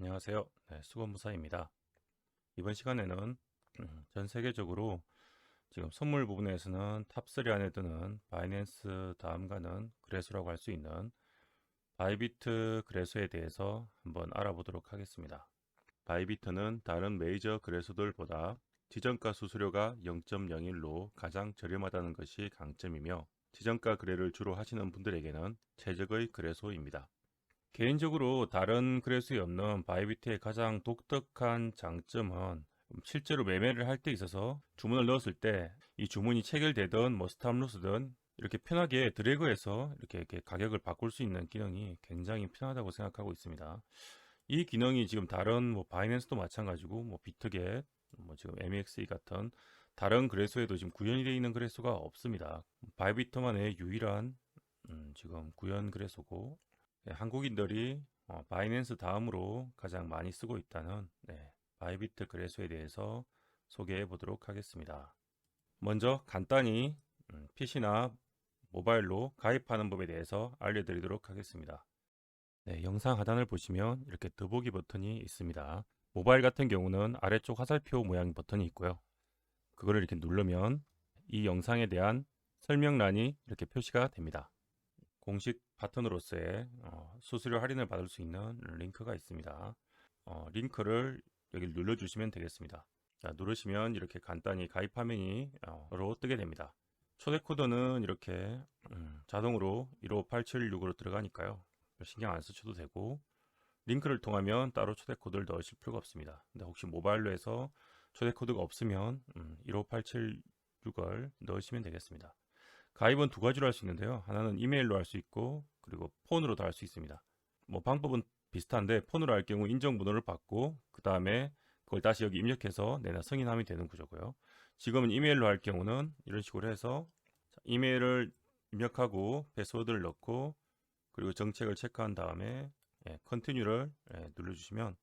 안녕하세요. 네, 수건무사입니다. 이번 시간에는 음, 전 세계적으로 지금 선물 부분에서는 탑3 안에 드는 바이낸스 다음 가는 그래소라고 할 수 있는 바이비트 그래소에 대해서 한번 알아보도록 하겠습니다. 바이비트는 다른 메이저 그래소들보다 지정가 수수료가 0.01로 가장 저렴하다는 것이 강점이며 지정가 거래를 주로 하시는 분들에게는 최적의 그래소입니다. 개인적으로 다른 그래소에 없는 바이비트의 가장 독특한 장점은 실제로 매매를 할 때 있어서 주문을 넣었을 때 이 주문이 체결되든 뭐 스탑로스든 이렇게 편하게 드래그해서 이렇게, 이렇게 가격을 바꿀 수 있는 기능이 굉장히 편하다고 생각하고 있습니다. 이 기능이 지금 다른 뭐 바이낸스도 마찬가지고 뭐 비트겟, 뭐 지금 MEXE 같은 다른 그래소에도 지금 구현이 되어 있는 그래소가 없습니다. 바이비트만의 유일한 음, 지금 구현 그래소고 네, 한국인들이 어, 바이낸스 다음으로 가장 많이 쓰고 있다는 네, 바이비트 그래소에 대해서 소개해 보도록 하겠습니다. 먼저 간단히 음, PC나 모바일로 가입하는 법에 대해서 알려드리도록 하겠습니다. 네, 영상 하단을 보시면 이렇게 더보기 버튼이 있습니다. 모바일 같은 경우는 아래쪽 화살표 모양 버튼이 있고요. 그거를 이렇게 누르면 이 영상에 대한 설명란이 이렇게 표시가 됩니다. 공식 파트너로서의 어, 수수료 할인을 받을 수 있는 링크가 있습니다. 어, 링크를 여기 눌러주시면 되겠습니다. 자, 누르시면 이렇게 간단히 가입 화면이 어, 로 뜨게 됩니다. 초대 코드는 이렇게 음, 자동으로 15876으로 들어가니까요. 신경 안 쓰셔도 되고 링크를 통하면 따로 초대 코드를 넣으실 필요가 없습니다. 근데 혹시 모바일로 해서 초대 코드가 없으면 음, 15876을 넣으시면 되겠습니다. 가입은 두 가지로 할 수 있는데요. 하나는 이메일로 할 수 있고 그리고 폰으로도 할 수 있습니다. 뭐 방법은 비슷한데 폰으로 할 경우 인정번호를 받고 그 다음에 그걸 다시 여기 입력해서 내나 승인함이 되는 구조고요. 지금은 이메일로 할 경우는 이런 식으로 해서 이메일을 입력하고 패스워드를 넣고 그리고 정책을 체크한 다음에 예, 컨티뉴를 예, 눌러주시면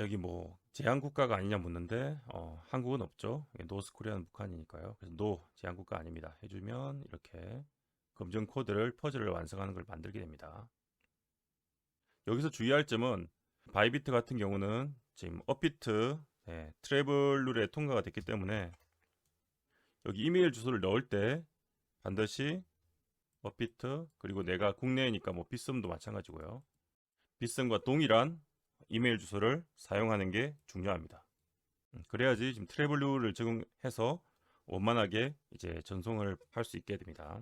여기 뭐 제한 국가가 아니냐 묻는데 어, 한국은 없죠. 노스 코리아는 북한이니까요. 그래서 노 제한 국가 아닙니다. 해주면 이렇게 검증 코드를 퍼즐을 완성하는 걸 만들게 됩니다. 여기서 주의할 점은 바이비트 같은 경우는 지금 업비트 네, 트래블 룰에 통과가 됐기 때문에 여기 이메일 주소를 넣을 때 반드시 업비트 그리고 내가 국내니까 뭐 비썸도 마찬가지고요. 비썸과 동일한 이메일 주소를 사용하는 게 중요합니다. 음, 그래야지 지금 트래블 룰을 적용해서 원만하게 이제 전송을 할 수 있게 됩니다.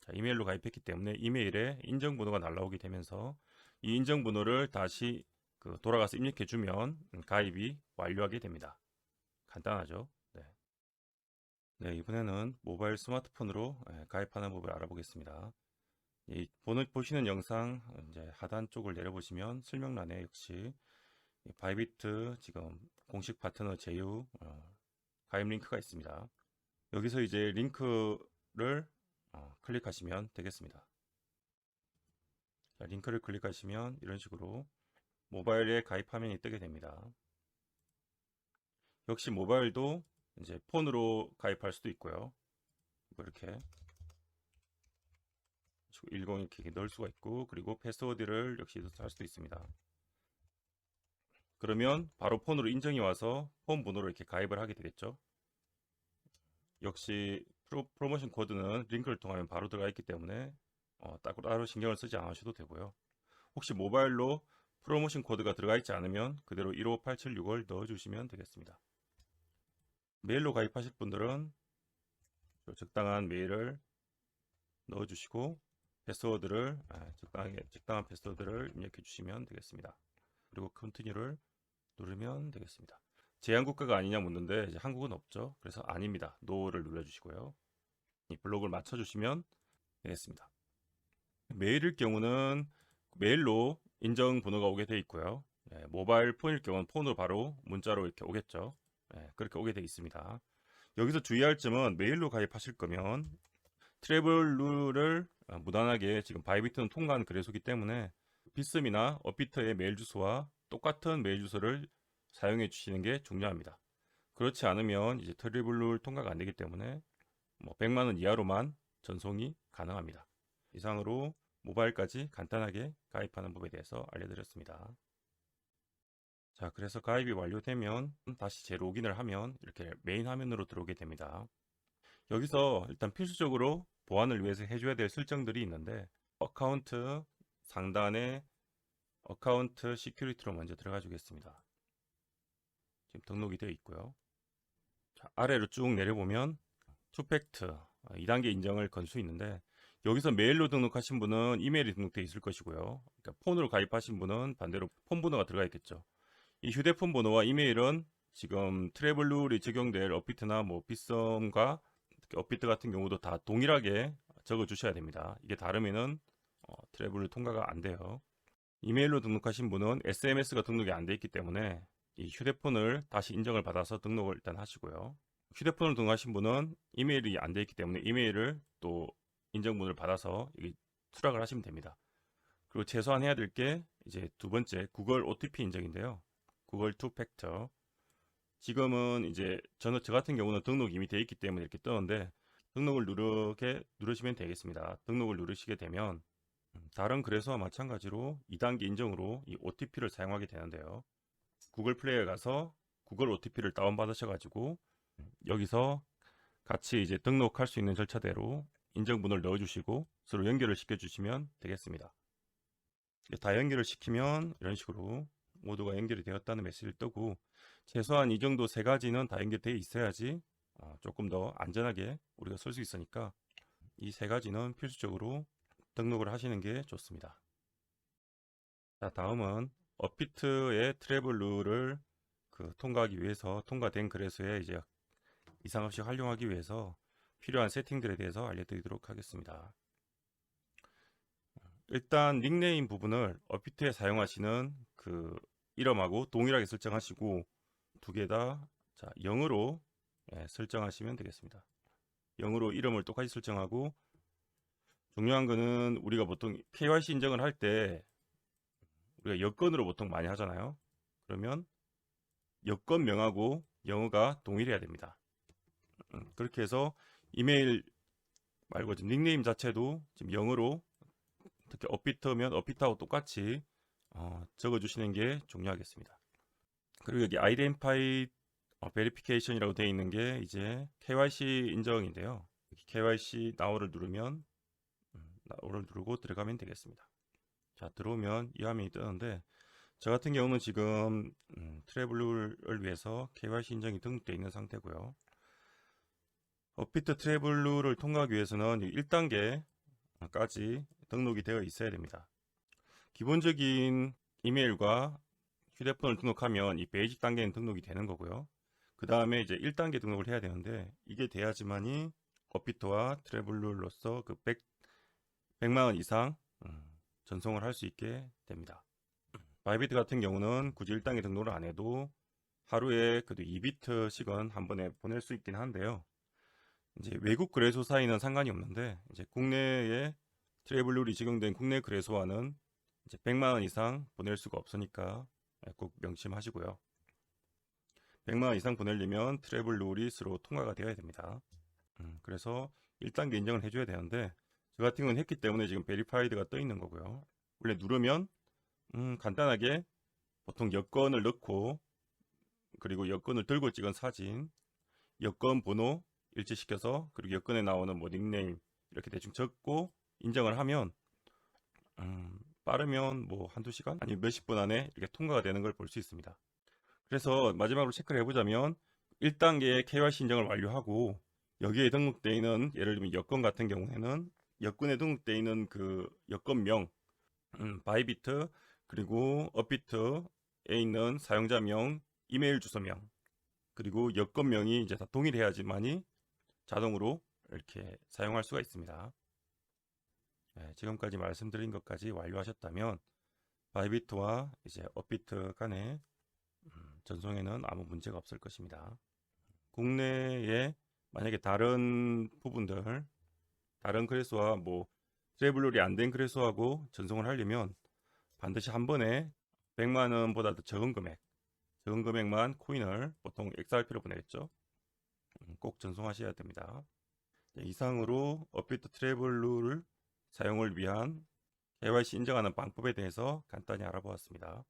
자, 이메일로 가입했기 때문에 이메일에 인정번호가 날라오게 되면서 이 인정번호를 다시 그 돌아가서 입력해 주면 가입이 완료하게 됩니다. 간단하죠? 네. 네, 이번에는 모바일 스마트폰으로 예, 가입하는 법을 알아보겠습니다. 이 보시는 영상 이제 하단 쪽을 내려보시면 설명란에 역시 바이비트 지금 공식 파트너 제휴 어, 가입 링크가 있습니다. 여기서 이제 링크를 어, 클릭하시면 되겠습니다. 자, 링크를 클릭하시면 이런 식으로 모바일에 가입 화면이 뜨게 됩니다. 역시 모바일도 이제 폰으로 가입할 수도 있고요. 이렇게 10 이렇게 넣을 수가 있고 그리고 패스워드를 역시 할 수도 있습니다. 그러면 바로 폰으로 인정이 와서 폰 번호로 이렇게 가입을 하게 되겠죠. 역시 프로, 프로모션 코드는 링크를 통하면 바로 들어가 있기 때문에 어, 따로 신경을 쓰지 않으셔도 되고요. 혹시 모바일로 프로모션 코드가 들어가 있지 않으면 그대로 15876을 넣어주시면 되겠습니다. 메일로 가입하실 분들은 적당한 메일을 넣어주시고 패스워드를 아, 적당하게 적당한 패스워드를 입력해 주시면 되겠습니다. 그리고 컨티뉴를 누르면 되겠습니다. 제한 국가가 아니냐 묻는데 이제 한국은 없죠. 그래서 아닙니다. 노를 눌러주시고요. 이 블록을 맞춰주시면 되겠습니다. 메일일 경우는 메일로 인정 번호가 오게 되어 있고요. 예, 모바일 폰일 경우는 폰으로 바로 문자로 이렇게 오겠죠. 예, 그렇게 오게 되어 있습니다. 여기서 주의할 점은 메일로 가입하실 거면 트래블 룰을 아, 무난하게 지금 바이비트는 통과한 그래소기 때문에 비썸이나 업비터의 메일 주소와 똑같은 메일 주소를 사용해 주시는 게 중요합니다. 그렇지 않으면 이제 트래블 룰 통과가 안 되기 때문에 뭐 100만 원 이하로만 전송이 가능합니다. 이상으로 모바일까지 간단하게 가입하는 법에 대해서 알려드렸습니다. 자, 그래서 가입이 완료되면 다시 재로긴을 하면 이렇게 메인 화면으로 들어오게 됩니다. 여기서 일단 필수적으로 보안을 위해서 해줘야 될 설정들이 있는데 어카운트 상단에 어카운트 시큐리티로 먼저 들어가 주겠습니다. 지금 등록이 되어 있고요. 자, 아래로 쭉 내려보면 투팩트 2단계 인정을 건 수 있는데 여기서 메일로 등록하신 분은 이메일이 등록되어 있을 것이고요. 그러니까 폰으로 가입하신 분은 반대로 폰 번호가 들어가 있겠죠. 이 휴대폰 번호와 이메일은 지금 트래블 룰이 적용될 어피트나 뭐 비썸과 특히 어피트 같은 경우도 다 동일하게 적어 주셔야 됩니다. 이게 다르면은 어, 트래블 통과가 안 돼요. 이메일로 등록하신 분은 SMS가 등록이 안 돼 있기 때문에 이 휴대폰을 다시 인정을 받아서 등록을 일단 하시고요. 휴대폰을 등록하신 분은 이메일이 안 돼 있기 때문에 이메일을 또 인정문을 받아서 여기 수락을 하시면 됩니다. 그리고 최소한 해야 될 게 이제 두 번째 구글 OTP 인정인데요. 구글 투 팩터. 지금은 이제 저는 저 같은 경우는 등록이 이미 되어 있기 때문에 이렇게 뜨는데 등록을 누르게 누르시면 되겠습니다. 등록을 누르시게 되면 음, 다른 거래소와 마찬가지로 2단계 인정으로 이 OTP를 사용하게 되는데요. 구글 플레이에 가서 구글 OTP를 다운받으셔가지고 여기서 같이 이제 등록할 수 있는 절차대로 인정문을 넣어주시고 서로 연결을 시켜주시면 되겠습니다. 이제 다 연결을 시키면 이런 식으로 모두가 연결이 되었다는 메시지를 뜨고 최소한 이 정도 세 가지는 다 연결되어 있어야지 어, 조금 더 안전하게 우리가 쓸 수 있으니까 이 세 가지는 필수적으로 등록을 하시는 게 좋습니다. 자, 다음은 업비트의 트래블 룰을 그 통과하기 위해서 통과된 거래소에 이제 이상 없이 활용하기 위해서 필요한 세팅들에 대해서 알려드리도록 하겠습니다. 일단 닉네임 부분을 업비트에 사용하시는 그 이름하고 동일하게 설정하시고 두 개 다 자, 0으로 예, 설정하시면 되겠습니다. 0으로 이름을 똑같이 설정하고 중요한 거는 우리가 보통 KYC 인정을 할 때 우리가 여건으로 보통 많이 하잖아요. 그러면 여건명하고 영어가 동일해야 됩니다. 음, 그렇게 해서 이메일 말고 지금 닉네임 자체도 지금 영어로 특히 업비트면 업비트하고 똑같이 어, 적어주시는 게 중요하겠습니다. 그리고 여기 identify verification이라고 되어 있는 게 이제 KYC 인정인데요. KYC now를 누르면 음, now를 누르고 들어가면 되겠습니다. 자 들어오면 이 화면이 뜨는데 저 같은 경우는 지금 음, 트래블을 위해서 KYC 인정이 등록되어 있는 상태고요. 업비트 트래블룰을 통과하기 위해서는 1단계까지 등록이 되어 있어야 됩니다. 기본적인 이메일과 휴대폰을 등록하면 이 베이직 단계는 등록이 되는 거고요. 그 다음에 이제 1단계 등록을 해야 되는데 이게 돼야지만이 업비트와 트래블룰로서 그 100, 100만원 이상 음, 전송을 할 수 있게 됩니다. 바이비트 같은 경우는 굳이 1단계 등록을 안 해도 하루에 그래도 2비트씩은 한 번에 보낼 수 있긴 한데요. 이제 외국 거래소 사이는 상관이 없는데 이제 국내에 트래블룰이 적용된 국내 거래소와는 이제 100만 원 이상 보낼 수가 없으니까 꼭 명심하시고요. 100만 원 이상 보내려면 트래블 룰이 서로 통과가 되어야 됩니다. 음, 그래서 1단계 인정을 해줘야 되는데 저 같은 경우는 했기 때문에 지금 베리파이드가 떠 있는 거고요. 원래 누르면 음, 간단하게 보통 여권을 넣고 그리고 여권을 들고 찍은 사진, 여권 번호 일치시켜서 그리고 여권에 나오는 뭐 닉네임 이렇게 대충 적고 인정을 하면 음, 빠르면 뭐 한두 시간 아니면 몇십 분 안에 이렇게 통과가 되는 걸 볼 수 있습니다. 그래서 마지막으로 체크를 해보자면 1단계 KYC 인정을 완료하고 여기에 등록되어 있는 예를 들면 여권 같은 경우에는 여권에 등록되어 있는 그 여권명 음, 바이비트 그리고 업비트에 있는 사용자명 이메일 주소명 그리고 여권명이 이제 다 동일해야지만이 자동으로 이렇게 사용할 수가 있습니다. 네, 지금까지 말씀드린 것까지 완료하셨다면 바이비트와 이제 업비트 간의 음, 전송에는 아무 문제가 없을 것입니다. 국내에 만약에 다른 부분들 다른 크레소와 뭐 트래블룰이 안된 크레소하고 전송을 하려면 반드시 한 번에 100만 원보다 더 적은 금액 적은 금액만 코인을 보통 XRP로 보내겠죠. 음, 꼭 전송하셔야 됩니다. 네, 이상으로 업비트 트래블룰을 사용을 위한 KYC 인정하는 방법에 대해서 간단히 알아보았습니다.